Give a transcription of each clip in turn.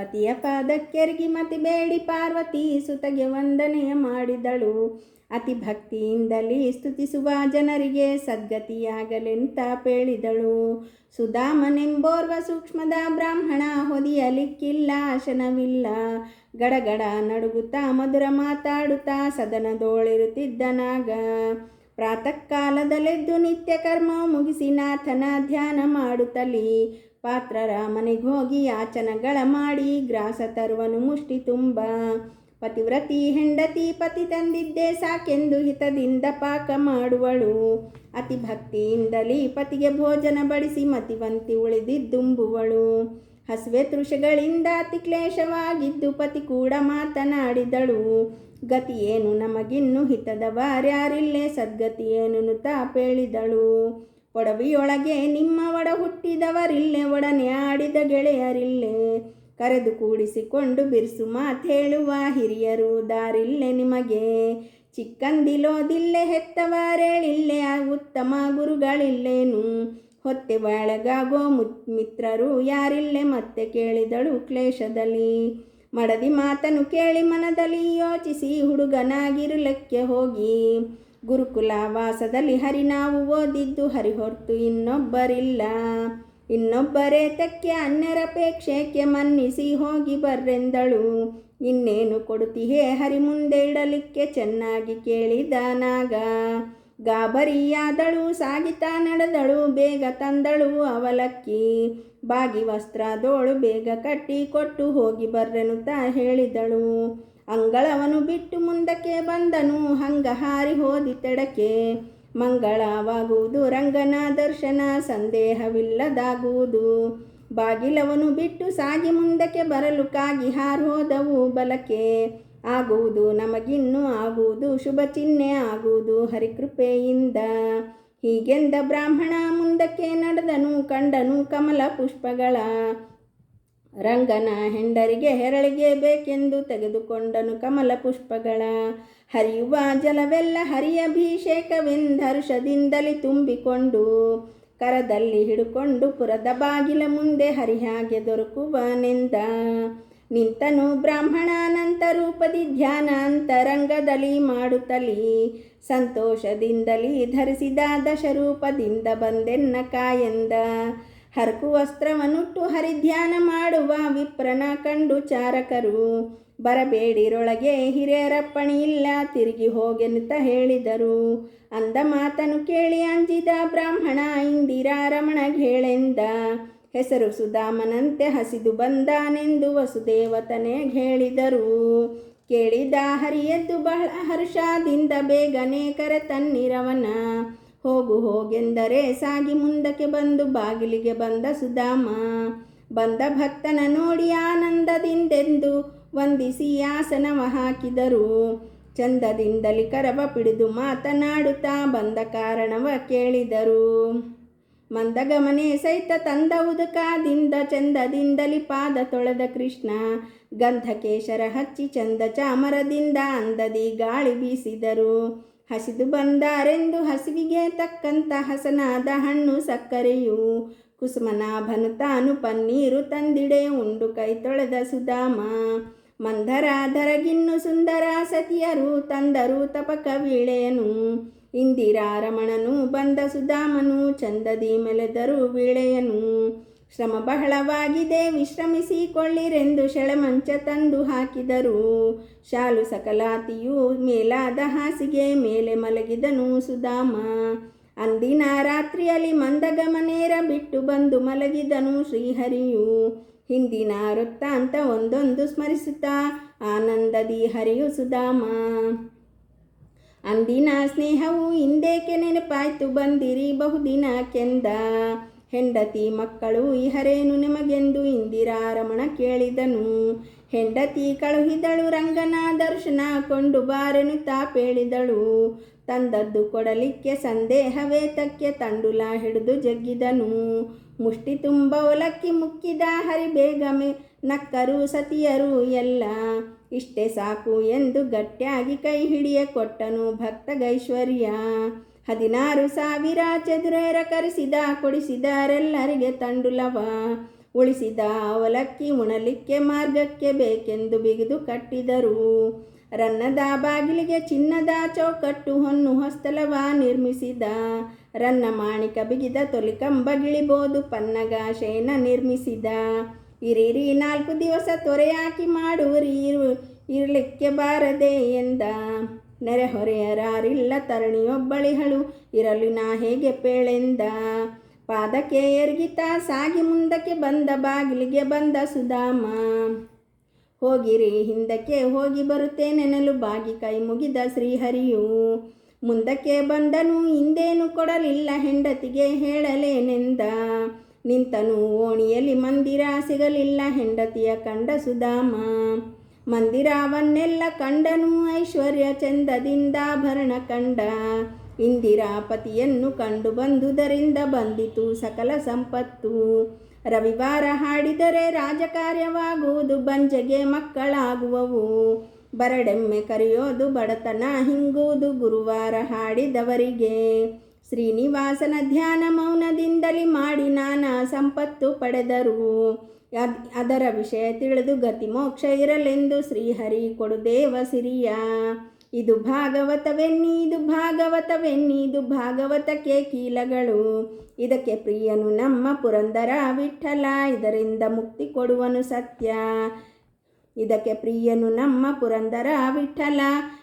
ಪತಿಯ ಪಾದಕ್ಕೆರಗಿ ಮತಿ ಬೇಡಿ ಪಾರ್ವತಿ ಸುತಗೆ ವಂದನೆಯ ಮಾಡಿದಳು. ಅತಿ ಭಕ್ತಿಯಿಂದಲೇ ಸ್ತುತಿಸುವ ಜನರಿಗೆ ಸದ್ಗತಿಯಾಗಲೆಂತ ಪೇಳಿದಳು ಸುಧಾಮನೆಂಬೋರ್ವ ಸೂಕ್ಷ್ಮದ ಬ್ರಾಹ್ಮಣ ಹೊದಿಯಲಿಕ್ಕಿಲ್ಲ, ಆಶನವಿಲ್ಲ. ಗಡಗಡ ನಡುಗುತ್ತಾ ಮಧುರ ಮಾತಾಡುತ್ತಾ ಸದನದೋಳಿರುತ್ತಿದ್ದನಾಗ ಪ್ರಾತಃ ಕಾಲದಲ್ಲೆದ್ದು ನಿತ್ಯ ಕರ್ಮ ಮುಗಿಸಿ ನಾಥನ ಧ್ಯಾನ ಮಾಡುತ್ತಲಿ ಪಾತ್ರರ ಮನೆಗೋಗಿ ಆಚನಗಳ ಮಾಡಿ ಗ್ರಾಸ ತರುವನು ಮುಷ್ಟಿ ತುಂಬ. ಪತಿವ್ರತಿ ಹೆಂಡತಿ ಪತಿ ತಂದಿದ್ದೆ ಸಾಕೆಂದು ಹಿತದಿಂದ ಪಾಕ ಮಾಡುವಳು. ಅತಿ ಭಕ್ತಿಯಿಂದಲೇ ಪತಿಗೆ ಭೋಜನ ಬಡಿಸಿ ಮತಿವಂತಿ ಉಳಿದಿದ್ದುಂಬುವಳು. ಹಸುವೆ ತೃಷಗಳಿಂದ ಅತಿ ಕ್ಲೇಶವಾಗಿದ್ದು ಪತಿ ಕೂಡ ಮಾತನಾಡಿದಳು. ಗತಿಯೇನು ನಮಗಿನ್ನು ಹಿತದವರ್ಯಾರಿಲ್ಲೇ ಸದ್ಗತಿ ಸದ್ಗತಿಯೇನು ತಾ ಪೇಳಿದಳು ಒಡವಿಯೊಳಗೆ ನಿಮ್ಮ ಒಡ ಹುಟ್ಟಿದವರಿಲ್ಲೇ, ಒಡನೆ ಆಡಿದ ಗೆಳೆಯರಿಲ್ಲೇ. ಕರೆದು ಕೂಡಿಸಿಕೊಂಡು ಬಿರ್ಸು ಮಾತೇಳುವ ಹಿರಿಯರು ದಾರಿಲ್ಲೆ ನಿಮಗೆ. ಚಿಕ್ಕಂದಿಲೋದಿಲ್ಲೆ, ಹೆತ್ತವರೇಳಿಲ್ಲೆ ಉತ್ತಮ ಗುರುಗಳಿಲ್ಲೇನು? ಹೊತ್ತೆ ಒಳಗಾಗೋ ಮುತ್, ಮಿತ್ರರು ಯಾರಿಲ್ಲೆ ಮತ್ತೆ ಕೇಳಿದಳು ಕ್ಲೇಶದಲ್ಲಿ? ಮಡದಿ ಮಾತನು ಕೇಳಿ ಮನದಲ್ಲಿ ಯೋಚಿಸಿ ಹುಡುಗನಾಗಿರಲಕ್ಕೆ ಹೋಗಿ. ಗುರುಕುಲ ವಾಸದಲ್ಲಿ ಹರಿ ನಾವು ಓದಿದ್ದು ಹರಿ ಹೊರ್ತು ಇನ್ನೊಬ್ಬರಿಲ್ಲ. ಇನ್ನೊಬ್ಬರೇ ತೆಕ್ಕೆ ಅನ್ಯರಪೇಕ್ಷೆಕ್ಕೆ ಮನ್ನಿಸಿ ಹೋಗಿ ಬರ್ರೆಂದಳು. ಇನ್ನೇನು ಕೊಡುತ್ತೀಹೇ ಹರಿ ಮುಂದೆ ಇಡಲಿಕ್ಕೆ ಚೆನ್ನಾಗಿ ಕೇಳಿದನಾಗ ಗಾಬರಿಯಾದಳು, ಸಾಗಿತಾ ನಡೆದಳು, ಬೇಗ ತಂದಳು ಅವಲಕ್ಕಿ. ಬಾಗಿ ವಸ್ತ್ರದೋಳು ಬೇಗ ಕಟ್ಟಿ ಕೊಟ್ಟು ಹೋಗಿ ಬರ್ರೆನುತ್ತಾ ಹೇಳಿದಳು. ಅಂಗಳವನು ಬಿಟ್ಟು ಮುಂದಕ್ಕೆ ಬಂದನು, ಹಂಗ ಹಾರಿ ಹೋದಿ ತೆಡಕೆ ಮಂಗಳವಾಗುವುದು ರಂಗನ ದರ್ಶನ, ಸಂದೇಹವಿಲ್ಲದಾಗುವುದು. ಬಾಗಿಲವನು ಬಿಟ್ಟು ಸಾಗಿ ಮುಂದಕ್ಕೆ ಬರಲು ಕಾಗಿ ಹಾರಿ ಹೋದವು ಬಲಕೆ ಆಗುವುದು ನಮಗಿನ್ನೂ ಆಗುವುದು, ಶುಭ ಚಿಹ್ನೆ ಆಗುವುದು ಹರಿಕೃಪೆಯಿಂದ. ಹೀಗೆಂದ ಬ್ರಾಹ್ಮಣ ಮುಂದಕ್ಕೆ ನಡೆದನು, ಕಂಡನು ಕಮಲ ಪುಷ್ಪಗಳ. ರಂಗನ ಹೆಂಡರಿಗೆ ಹೆರಳಿಗೆ ಬೇಕೆಂದು ತೆಗೆದುಕೊಂಡನು ಕಮಲ ಪುಷ್ಪಗಳ. ಹರಿಯುವ ಜಲವೆಲ್ಲ ಹರಿಯಭಿಷೇಕವೆಂದರ್ಷದಿಂದಲೇ ತುಂಬಿಕೊಂಡು ಕರದಲ್ಲಿ ಹಿಡುಕೊಂಡು ಪುರದ ಬಾಗಿಲ ಮುಂದೆ ಹರಿಹಾಗೆ ದೊರಕುವನೆಂದ. ನಿಂತನು ಬ್ರಾಹ್ಮಣಾನಂತ ರೂಪದಿ ಧ್ಯಾನ ಅಂತರಂಗದಲ್ಲಿ ಮಾಡುತ್ತಲಿ, ಸಂತೋಷದಿಂದಲೀ ಧರಿಸಿದ ದಶರೂಪದಿಂದ ಬಂದೆನ್ನ ಕಾಯಂದ. ಹರಕು ವಸ್ತ್ರವನ್ನುಟ್ಟು ಹರಿಧ್ಯಾನ ಮಾಡುವ ವಿಪ್ರನ ಕಂಡು ಚಾರಕರು, ಬರಬೇಡಿರೊಳಗೆ ಹಿರಿಯರಪ್ಪಣಿ ಇಲ್ಲ ತಿರುಗಿ ಹೋಗೆನ್ನುತ್ತ ಹೇಳಿದರು. ಅಂದ ಮಾತನು ಕೇಳಿ ಅಂಜಿದ ಬ್ರಾಹ್ಮಣ ಇಂದಿರಾ ರಮಣ ಹೇಳೆಂದ, ಹೆಸರು ಸುಧಾಮನಂತೆ ಹಸಿದು ಬಂದಾನೆಂದು ವಸುದೇವತನೇ ಹೇಳಿದರು. ಕೇಳಿದ ಹರಿಯದ್ದು ಬಹಳ ಹರ್ಷದಿಂದ ಬೇಗನೆ ಕರೆ ತನ್ನಿರವನ ಹೋಗು ಹೋಗೆಂದರೆ ಸಾಗಿ ಮುಂದಕ್ಕೆ ಬಂದು ಬಾಗಿಲಿಗೆ ಬಂದ ಸುಧಾಮ. ಬಂದ ಭಕ್ತನ ನೋಡಿ ಆನಂದದಿಂದೆಂದು ವಂದಿಸಿ ಆಸನವ ಹಾಕಿದರು ಚಂದದಿಂದಲಿ ಕರವ ಪಿಡಿದು ಮಾತನಾಡುತ್ತಾ ಬಂದ ಕಾರಣವ ಕೇಳಿದರು. ಮಂದಗಮನೆ ಸಹಿತ ತಂದ ಉದಕಾದಿಂದ ಚಂದದಿಂದಲಿ ಪಾದ ತೊಳೆದ ಕೃಷ್ಣ. ಗಂಧಕೇಶರ ಹಚ್ಚಿ ಚಂದ ಚಾಮರದಿಂದ ಅಂದದಿ ಗಾಳಿ ಬೀಸಿದರು. ಹಸಿದು ಬಂದಾರೆಂದು ಹಸಿವಿಗೆ ತಕ್ಕಂತ ಹಸನಾದ ಹಣ್ಣು ಸಕ್ಕರೆಯು, ಕುಸುಮನಾಭನು ತಾನು ಪನ್ನೀರು ತಂದಿಡೆ, ಉಂಡು ಕೈ ತೊಳೆದ ಸುಧಾಮ ಮಂದರಾಧರಗಿನ್ನು ಸುಂದರ ಸತಿಯರು ತಂದರು ತಪಕ ವೀಳೆಯನು. ಇಂದಿರಾರಮಣನು ಬಂದ ಸುಧಾಮನು ಚಂದದಿ ಮೆಲೆದರು ವೀಳೆಯನು. ಶ್ರಮ ಬಹಳವಾಗಿದೆ, ವಿಶ್ರಮಿಸಿಕೊಳ್ಳಿರೆಂದು ಶೆಳಮಂಚ ತಂದು ಹಾಕಿದರು. ಶಾಲು ಸಕಲಾತಿಯು ಮೇಲಾದ ಹಾಸಿಗೆ, ಮೇಲೆ ಮಲಗಿದನು ಸುಧಾಮ. ಅಂದಿನ ರಾತ್ರಿಯಲ್ಲಿ ಮಂದಗಮನೇರ ಬಿಟ್ಟು ಬಂದು ಮಲಗಿದನು ಶ್ರೀಹರಿಯು. ಹಿಂದಿನ ವೃತ್ತಾಂತ ಒಂದೊಂದು ಸ್ಮರಿಸುತ್ತಾ ಆನಂದದಿ ಹರಿಯು ಸುಧಾಮ. ಅಂದಿನ ಸ್ನೇಹವು ಹಿಂದೇಕೆ ನೆನಪಾಯ್ತು ಬಂದಿರಿ ಬಹುದಿನ ಕೆಂದ. ಹೆಂಡತಿ ಮಕ್ಕಳು, ಇಹರೇನು ನಿಮಗೆಂದು ಇಂದಿರಾ ರಮಣ ಕೇಳಿದನು. ಹೆಂಡತಿ ಕಳುಹಿದಳು, ರಂಗನ ದರ್ಶನ ಕೊಂಡು ಬಾರೆನು ತಾಪೇಳಿದಳು ತಂದದ್ದು ಕೊಡಲಿಕ್ಕೆ ಸಂದೇಹವೇ ತಕ್ಕೆ ತಂಡುಲ ಹಿಡಿದು ಜಗ್ಗಿದನು. ಮುಷ್ಟಿ ತುಂಬ ಒಲಕ್ಕಿ ಮುಕ್ಕಿದ ಹರಿ ಬೇಗಮೆ ನಕ್ಕರು ಸತಿಯರು ಎಲ್ಲ ಇಷ್ಟೇ ಸಾಕು ಎಂದು ಗಟ್ಟಿಯಾಗಿ ಕೈ ಹಿಡಿಯ ಕೊಟ್ಟನು ಭಕ್ತಗೈಶ್ವರ್ಯ. ಹದಿನಾರು ಸಾವಿರ ಚದುರೇರ ಕರೆಸಿದ, ಕೊಡಿಸಿದರೆಲ್ಲರಿಗೆ ತಂಡುಲವ. ಉಳಿಸಿದ ಅವಲಕ್ಕಿ ಉಣಲಿಕ್ಕೆ ಮಾರ್ಗಕ್ಕೆ ಬೇಕೆಂದು ಬಿಗಿದು ಕಟ್ಟಿದರು. ರನ್ನದ ಬಾಗಿಲಿಗೆ ಚಿನ್ನದ ಚೌಕಟ್ಟು ಹೊನ್ನು ಹೊಸ್ತಲವ ನಿರ್ಮಿಸಿದ. ರನ್ನ ಮಾಣಿಕ ಬಿಗಿದ ತೊಲಿಕಂಬಗಿಳಿಬೋದು ಪನ್ನಗಾಶೇನ ನಿರ್ಮಿಸಿದ. ಇರಿರಿ ನಾಲ್ಕು ದಿವಸ ತೊರೆಯಾಕಿ ಮಾಡುವರಿ, ಇರು, ಇರಲಿಕ್ಕೆ ಬಾರದೆ ಎಂದ. ನೆರೆಹೊರೆಯರಾರಿಲ್ಲ ತರಣಿಯೊಬ್ಬಳಿಹಳು. ಇರಲಿ ನಾ ಹೇಗೆ ಪೇಳೆಂದ? ಪಾದಕ್ಕೆ ಎರಗಿತ ಸಾಗಿ ಮುಂದಕ್ಕೆ ಬಂದ ಬಾಗಿಲಿಗೆ ಬಂದ ಸುಧಾಮ. ಹೋಗಿರಿ, ಹಿಂದಕ್ಕೆ ಹೋಗಿ ಬರುತ್ತೇನೆನಲು ಬಾಗಿ ಕೈ ಮುಗಿದ ಶ್ರೀಹರಿಯು. ಮುಂದಕ್ಕೆ ಬಂದನು ಹಿಂದೇನು ಕೊಡಲಿಲ್ಲ ಹೆಂಡತಿಗೆ ಹೇಳಲೇನೆಂದ? ನಿಂತನು, ಓಣಿಯಲ್ಲಿ ಮಂದಿರ ಸಿಗಲಿಲ್ಲ ಹೆಂಡತಿಯ ಕಂಡ ಸುಧಾಮ. ಮಂದಿರವನ್ನೆಲ್ಲ ಕಂಡನು ಐಶ್ವರ್ಯ ಚಂದದಿಂದಾಭರಣ ಕಂಡ. ಇಂದಿರಾಪತಿಯನ್ನು ಕಂಡು ಬಂದುದರಿಂದ ಬಂದಿತು ಸಕಲ ಸಂಪತ್ತು. ರವಿವಾರ ಹಾಡಿದರೆ ರಾಜಕಾರ್ಯವಾಗುವುದು, ಬಂಜೆಗೆ ಮಕ್ಕಳಾಗುವವು. ಬರಡೆಮ್ಮೆ ಕರೆಯೋದು, ಬಡತನ ಹಿಂಗುವುದು, ಗುರುವಾರ ಹಾಡಿದವರಿಗೆ. ಶ್ರೀನಿವಾಸನ ಧ್ಯಾನ ಮೌನದಿಂದಲೇ ಮಾಡಿ ನಾನಾ ಸಂಪತ್ತು ಪಡೆದರು. ಅದರ ವಿಷಯ ತಿಳಿದು ಗತಿ ಮೋಕ್ಷ ಇರಲೆಂದು ಶ್ರೀಹರಿ ಕೊಡು ದೇವ ಸಿರಿಯ. ಇದು ಭಾಗವತವೆನ್ನಿ ಇದು ಭಾಗವತವೆನ್ನಿ ಇದು ಭಾಗವತಕ್ಕೆ ಕೀಲಗಳು. ಇದಕ್ಕೆ ಪ್ರಿಯನು ನಮ್ಮ ಪುರಂದರ ವಿಠಲ, ಇದರಿಂದ ಮುಕ್ತಿ ಕೊಡುವನು ಸತ್ಯ. ಇದಕ್ಕೆ ಪ್ರಿಯನು ನಮ್ಮ ಪುರಂದರ ವಿಠಲ,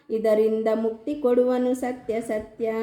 ಇದರಿಂದ ಮುಕ್ತಿ ಕೊಡುವನು ಸತ್ಯ ಸತ್ಯ.